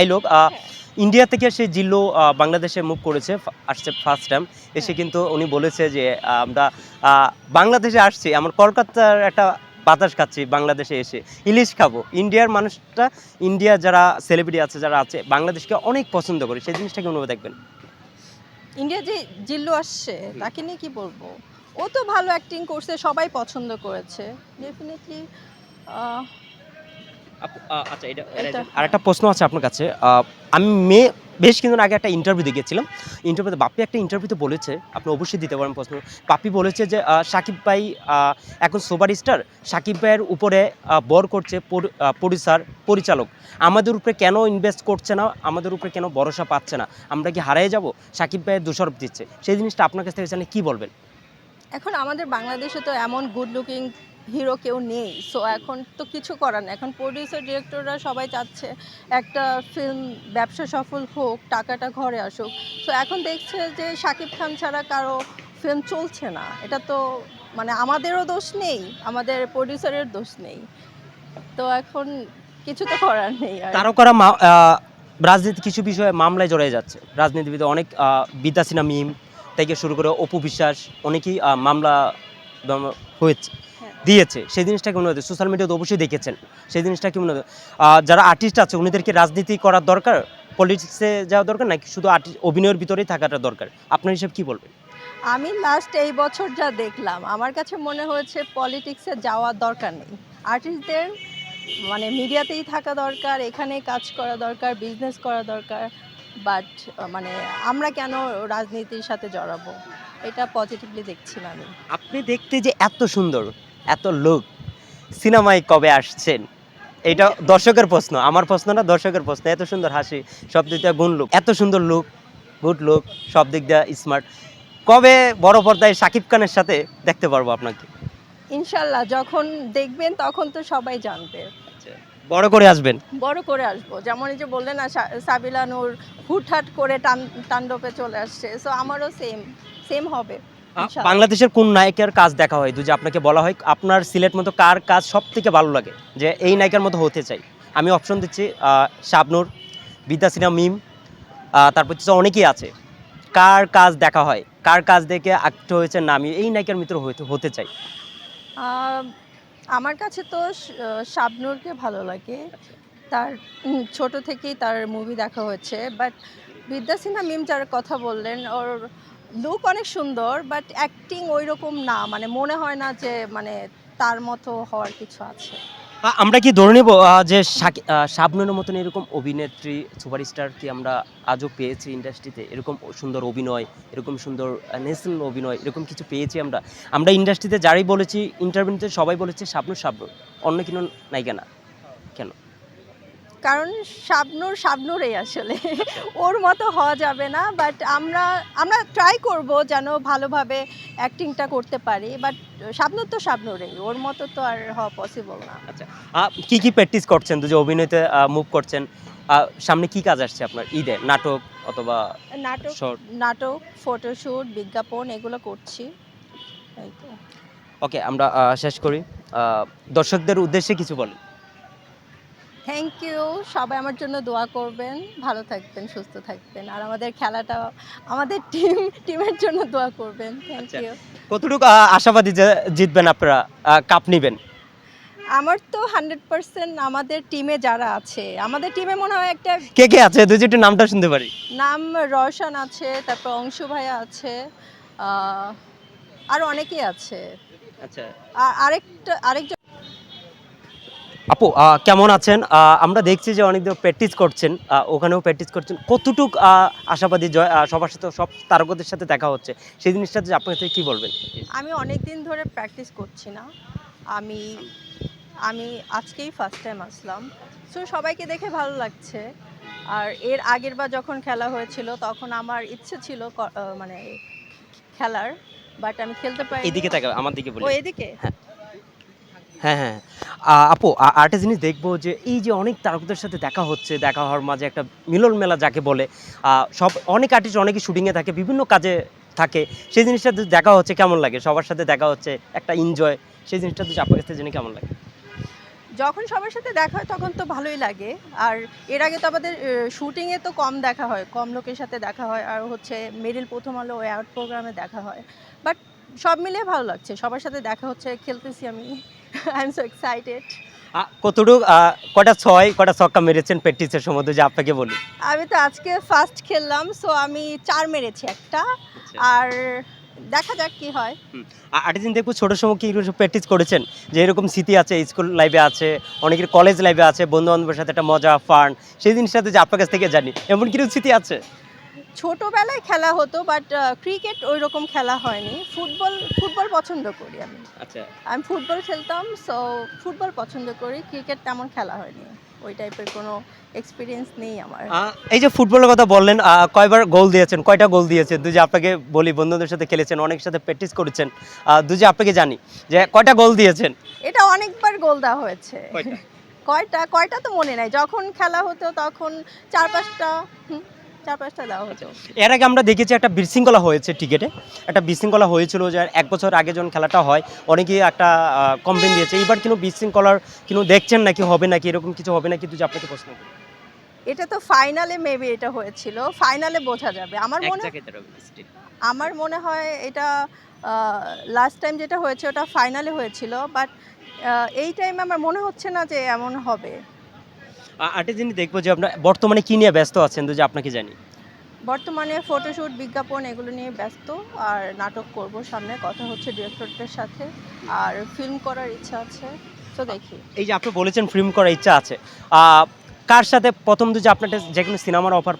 Dialogue India থেকে সে জিল্লো বাংলাদেশে move করেছে আসছে ফার্স্ট টাইম এসে কিন্তু উনি বলেছে যে, আমরা বাংলাদেশে আসছি, আমার কলকাতার একটা বাতাস খাচ্ছি, বাংলাদেশে এসে। ইলিশ খাব। ইন্ডিয়ার মানুষটা ইন্ডিয়া যারা সেলিব্রিটি আছে, যারা আছে, বাংলাদেশকে অনেক পছন্দ করে। সেই জিনিসটাকে অনুভব দেখবেন। ইন্ডিয়া যে জিল্লু আসছে, তাকে নিয়ে কি বলব? ও তো ভালো অ্যাক্টিং করছে, সবাই পছন্দ করেছে। ডেফিনেটলি আচ্ছা এটা আর একটা প্রশ্ন আছে আপনার কাছে। আমি মে বেশ কিছুদিন আগে একটা ইন্টারভিউ দিয়ে গেছিলাম ইন্টারভিউতে বাপ্পি একটা ইন্টারভিউতে বলেছে আপনি অবশ্যই দিতে পারেন প্রশ্ন। বাপ্পি বলেছে যে সাকিব ভাই এখন সুপার স্টার। সাকিব ভাইয়ের উপরে বর করছে প্রডিউসার পরিচালক। আমাদের উপরে কেন ইনভেস্ট করছে না? আমাদের উপরে কেন ভরসা পাচ্ছে না? আমরা কি হারিয়ে যাব? সাকিব ভাইয়ের দোষারোপ দিচ্ছে। সেই জিনিসটা আপনার কাছ থেকে জানলে কী বলবেন? এখন আমাদের বাংলাদেশে তো এমন গুড লুকিং হিরো কেউ নেই। সো এখন তো কিছু করার নেই। এখন প্রডিউসার ডিরেক্টররা সবাই চাচ্ছে একটা ফিল্ম ব্যবসা সফল হোক, টাকাটা ঘরে আসুক। তো এখন দেখছে যে শাকিব খান ছাড়া কারও ফিল্ম চলছে না। এটা তো মানে আমাদেরও দোষ নেই, আমাদের প্রডিউসারের দোষ নেই। তো এখন কিছু তো করার নেই তারকারা রাজনীতি কিছু বিষয়ে মামলায় জড়িয়ে যাচ্ছে। রাজনীতিবিদ অনেক বিদ্যাসিনা মিম থেকে শুরু করে অপু বিশ্বাস, অনেকেই মামলা হয়েছে। হ্যাঁ। দিয়েছে। সেই জিনিসটাকে মনে হচ্ছে সোশ্যাল মিডিয়াতে অবশ্যই দেখেছেন। সেই জিনিসটা কি মনে হচ্ছে যারা আর্টিস্ট আছে উনিদেরকে রাজনীতি করার দরকার? পলিটিক্সে যাওয়া দরকার? নাকি শুধু আর্টিস্ট অভিনয়ের ভিতরেই থাকাটা দরকার? আপনার হিসেবে কি বলবেন? আমি লাস্ট এই বছর যা দেখলাম আমার কাছে মনে হয়েছে পলিটিক্সে যাওয়ার দরকার নেই। আর্টিস্টদের মানে মিডিয়াতেই থাকা দরকার এখানে কাজ করা দরকার বিজনেস করা দরকার বাট মানে আমরা কেন রাজনীতির সাথে জড়াবো? এটা পজিটিভলি দেখছি না আমি। আপনি দেখতে যে এত সুন্দর এত লোক সিনেমায় কবে আসছেন? এটা দর্শকের প্রশ্ন আমার প্রশ্ন না দর্শকের প্রশ্ন। এত সুন্দর হাসি সব দিক দিয়ে গুণ লোক। এত সুন্দর লুক গুড লুক সব দিক দিয়ে স্মার্ট কবে বড় পর্দায় সাকিব খানের সাথে দেখতে পারব আপনাকে? ইনশাল্লাহ যখন দেখবেন তখন তো সবাই জানবে। বড় করে আসবেন? বড় করে আসব। যেমন এই যে বললেন না সা- সাবিলা নূর হুটহাট করে টান তাণ্ডবে চলে আসছে। সো আমারও সেম সেম হবে। বাংলাদেশের কোন নায়িকার কাজ দেখা হয়? যদি আপনাকে বলা হয় আপনার সিলেট মতো কার কাজ সব থেকে ভালো লাগে? যে এই নায়িকার মতো হতে চাই। আমি অপশন দিচ্ছি শাবনূর বিদ্যাসিনা মিম তারপর হচ্ছে অনেকেই আছে। কার কাজ দেখা হয়? কার কাজ দেখে আক্ট হয়েছে না? আমি এই নায়িকার মিত্র হতে হতে চাই। আমার কাছে তো শাবনূরকে ভালো লাগে। তার ছোট থেকেই তার মুভি দেখা হয়েছে। বাট বিদ্যা সিনহা মিম যার কথা বললেন ওর লুক অনেক সুন্দর বাট অ্যাক্টিং ওই রকম না। মানে মনে হয় না যে মানে তার মতো হওয়ার কিছু আছে। আমরা কি ধরে নেব যে আহ, মতন এরকম অভিনেত্রী সুপারস্টার কি আমরা আজও পেয়েছি ইন্ডাস্ট্রিতে? এরকম সুন্দর অভিনয় এরকম সুন্দর ন্যাশনাল অভিনয় এরকম কিছু পেয়েছি আমরা। আমরা ইন্ডাস্ট্রিতে যারাই বলেছি ইন্টারভিউতে সবাই বলেছে শাবনূর শাবনূর। অন্য কোনো নায়িকা না। কেন? কারণ শাবনূর শাবনূরেই আসলে। ওর মতো হওয়া যাবে না বাট আমরা আমরা ট্রাই করব যেন ভালোভাবে অ্যাক্টিংটা করতে পারি বাট শাবনূর তো শাবনূরেই ওর মতো তো আর হওয়া পসিবল না। আচ্ছা কি কি প্র্যাকটিস করছেন? যে অভিনয়তে মুভ করছেন সামনে কি কাজ আসছে আপনার ঈদে? নাটক অথবা নাটক নাটক ফটোশ্যুট বিজ্ঞাপন এগুলো করছি। ওকে আমরা শেষ করি। দর্শকদের উদ্দেশ্যে কিছু বলেন। থ্যাংক ইউ সবাই আমার জন্য দোয়া করবেন ভালো থাকবেন সুস্থ থাকবেন। আর আমাদের খেলাটা আমাদের টিম টিমের জন্য দোয়া করবেন। থ্যাংক আচ্ছা। ইউ কতটুকু আশাবাদী যে জিতবেন আপনারা কাপ নেবেন? আমার তো হান্ড্রেড পার্সেন্ট আমাদের টিমে যারা আছে আমাদের টিমে মনে হয় একটা কে কে আছে? দুই একটু নামটা শুনতে পারি। নাম রওশন আছে তারপর অংশু ভাইয়া আছে আরও অনেকেই আছে। আচ্ছা। আর আরেকটা আরেকজন আপু কেমন আছেন? আমরা দেখছি যে অনেক প্র্যাকটিস করছেন ওখানেও প্র্যাকটিস করছেন। কতটুক আশাবাদী জয় সবার সাথে সব তারকদের সাথে দেখা হচ্ছে? সেই জিনিসটা যে আপনার থেকে কী বলবেন? আমি অনেক দিন ধরে প্র্যাকটিস করছি না। আমি আমি আজকেই ফার্স্ট টাইম আসলাম। সো সবাইকে দেখে ভালো লাগছে। আর এর আগের বার যখন খেলা হয়েছিল তখন আমার ইচ্ছে ছিল মানে খেলার বাট আমি খেলতে পারি এদিকে আমার দিকে বলি। ও এদিকে? হ্যাঁ। হ্যাঁ আহ, আপু আরেকটা জিনিস দেখব যে এই যে অনেক তারকদের সাথে দেখা হচ্ছে দেখা হওয়ার মাঝে একটা মিলন মেলা যাকে বলে সব অনেক আর্টিস্ট অনেকে শুটিংয়ে থাকে বিভিন্ন কাজে থাকে সেই জিনিসটা দেখা হচ্ছে কেমন লাগে? সবার সাথে দেখা হচ্ছে একটা এনজয় সেই জিনিসটা যদি আপনার কাছে জেনে কেমন লাগে? যখন সবার সাথে দেখা হয় তখন তো ভালোই লাগে। আর এর আগে তো আমাদের শুটিংয়ে তো কম দেখা হয় কম লোকের সাথে দেখা হয়। আর হচ্ছে মিডিল প্রথম আলো অ্যাওয়ার্ড প্রোগ্রামে দেখা হয়। বাট সব মিলিয়ে ভালো লাগছে। সবার সাথে দেখা হচ্ছে খেলতেছি আমি। আই এম সো এক্সাইটেড কতটুকু কটা ছয় কটা ছক্কা মেরেছেন প্র্যাকটিসের সময় যে আপনাকে বলি? আমি তো আজকে ফার্স্ট খেললাম সো আমি চার মেরেছি একটা। আর দেখা যাক কি হয়। আ- আরেকটা দিন দেখব ছোটোর সময় কি প্র্যাকটিস করেছেন? যে এরকম স্মৃতি আছে স্কুল লাইফে আছে অনেকের কলেজ লাইফে আছে বন্ধু বান্ধবের সাথে একটা মজা ফান সেই জিনিসটাতে যে আপনার কাছ থেকে জানি। এমন কিছু স্মৃতি আছে? ছোটোবেলায় খেলা হতো বাট ক্রিকেট ওই রকম খেলা হয়নি। ফুটবল ফুটবল পছন্দ করি আমি। আচ্ছা। আমি ফুটবল খেলতাম সো ফুটবল পছন্দ করি। ক্রিকেট তেমন খেলা হয়নি। ওই টাইপের কোনো এক্সপিরিয়েন্স নেই আমার। এই যে ফুটবলের কথা বললেন কয়বার গোল দিয়েছেন কয়টা গোল দিয়েছেন? দুই যে আপনাকে বলি বন্ধুদের সাথে খেলেছেন অনেক সাথে প্র্যাকটিস করেছেন। দুই যে আপনাকে জানি যে কয়টা গোল দিয়েছেন? এটা অনেকবার গোল দেওয়া হয়েছে। কয়টা? কয়টা তো মনে নাই। যখন খেলা হতো তখন চার পাঁচটা চার পাঁচটা দেওয়া হতো এর আগে আমরা দেখেছি একটা বিশৃঙ্খলা হয়েছে টিকেটে। একটা বিশৃঙ্খলা হয়েছিল যে এক বছর আগে যখন খেলাটা হয় অনেকেই একটা কমপ্লেন দিয়েছে। এইবার কিন্তু বিশৃঙ্খলার কিন্তু দেখছেন নাকি হবে নাকি এরকম কিছু হবে নাকি তুই আপনাকে প্রশ্ন করি। এটা তো ফাইনালে মেবি এটা হয়েছিল। ফাইনালে বোঝা যাবে। আমার মনে আমার মনে হয় এটা লাস্ট টাইম যেটা হয়েছে ওটা ফাইনালে হয়েছিল। বাট এই টাইমে আমার মনে হচ্ছে না যে এমন হবে। আ- দিনই দেখব দেখব যে আপনার বর্তমানে কি নিয়ে ব্যস্ত আছেন তো যে আপনাকে জানি। বর্তমানে ফটোশ্যুট বিজ্ঞাপন এগুলো নিয়ে ব্যস্ত আর নাটক করব সামনে কথা হচ্ছে ডিরেক্টরদের সাথে আর ফিল্ম করার ইচ্ছা আছে তো দেখি। এই যে আপনি বলেছেন ফিল্ম করার ইচ্ছা আছে কার সাথে? প্রথম যে আপনার যে কোনো সিনেমার অফার